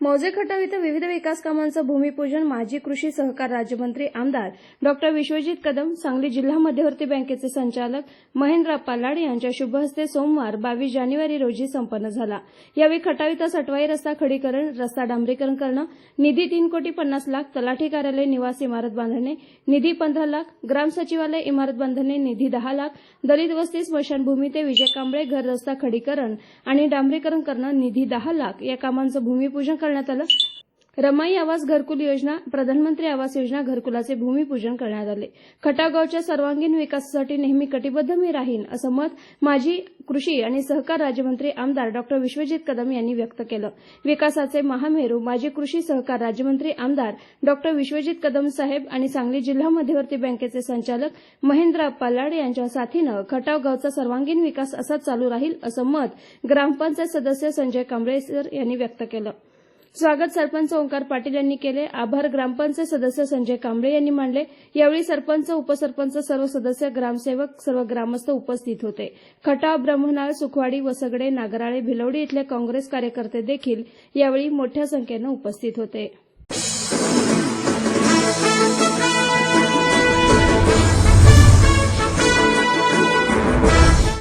मौजे खटाव इथं विविध विकास कामांचं भूमिपूजन माजी कृषी सहकार राज्यमंत्री आमदार डॉक्टर विश्वजित कदम सांगली जिल्हा मध्यवर्ती बँकेचे संचालक महेंद्र पालाड यांच्या शुभ हस्ते सोमवार बावीस जानेवारी रोजी संपन्न झाला. यावेळी खटाव इथं सटवाई रस्ता खडीकरण रस्ता डांबरीकरण करणं निधी तीन कोटी पन्नास लाख तलाठी कार्यालय निवास इमारत बांधणे निधी पंधरा लाख ग्राम सचिवालय इमारत बांधणे निधी दहा लाख दलित वस्ती स्मशानभूमी ते विजय कांबळे घर रस्ता खडीकरण आणि डांबरीकरण करणं निधी दहा लाख या कामांचं भूमिपूजन करण्यात आलं. रमाई आवास घरकुल योजना प्रधानमंत्री आवास योजना घरकुलाचे भूमिपूजन करण्यात आले. खटागावच्या सर्वांगीण विकासासाठी नेहमी कटिबद्ध मी राहीन असं मत माजी कृषी आणि सहकार राज्यमंत्री आमदार डॉक्टर विश्वजित कदम यांनी व्यक्त केलं. विकासाचे महामेरू माजी कृषी सहकार राज्यमंत्री आमदार डॉक्टर विश्वजित कदम साहेब आणि सांगली जिल्हा मध्यवर्ती बँकेचे संचालक महेंद्र पालाड यांच्या साथीनं खटावगावचा सर्वांगीण विकास असाच चालू राहील असं मत ग्रामपंचायत सदस्य संजय कांबळेसर यांनी व्यक्त केलं. स्वागत सरपंच ओंकार पाटील यांनी केले. आभार ग्रामपंचायत सदस्य संजय कांबळे यांनी मांडले. यावेळी सरपंच उपसरपंच सर्व सदस्य ग्रामसेवक सर्व ग्रामस्थ उपस्थित होते. खटाव ब्रह्मनाळ सुखवाडी वसगडे नागराळे भिलवडी इथले काँग्रेस कार्यकर्ते देखील यावेळी मोठ्या संख्येनं उपस्थित होते.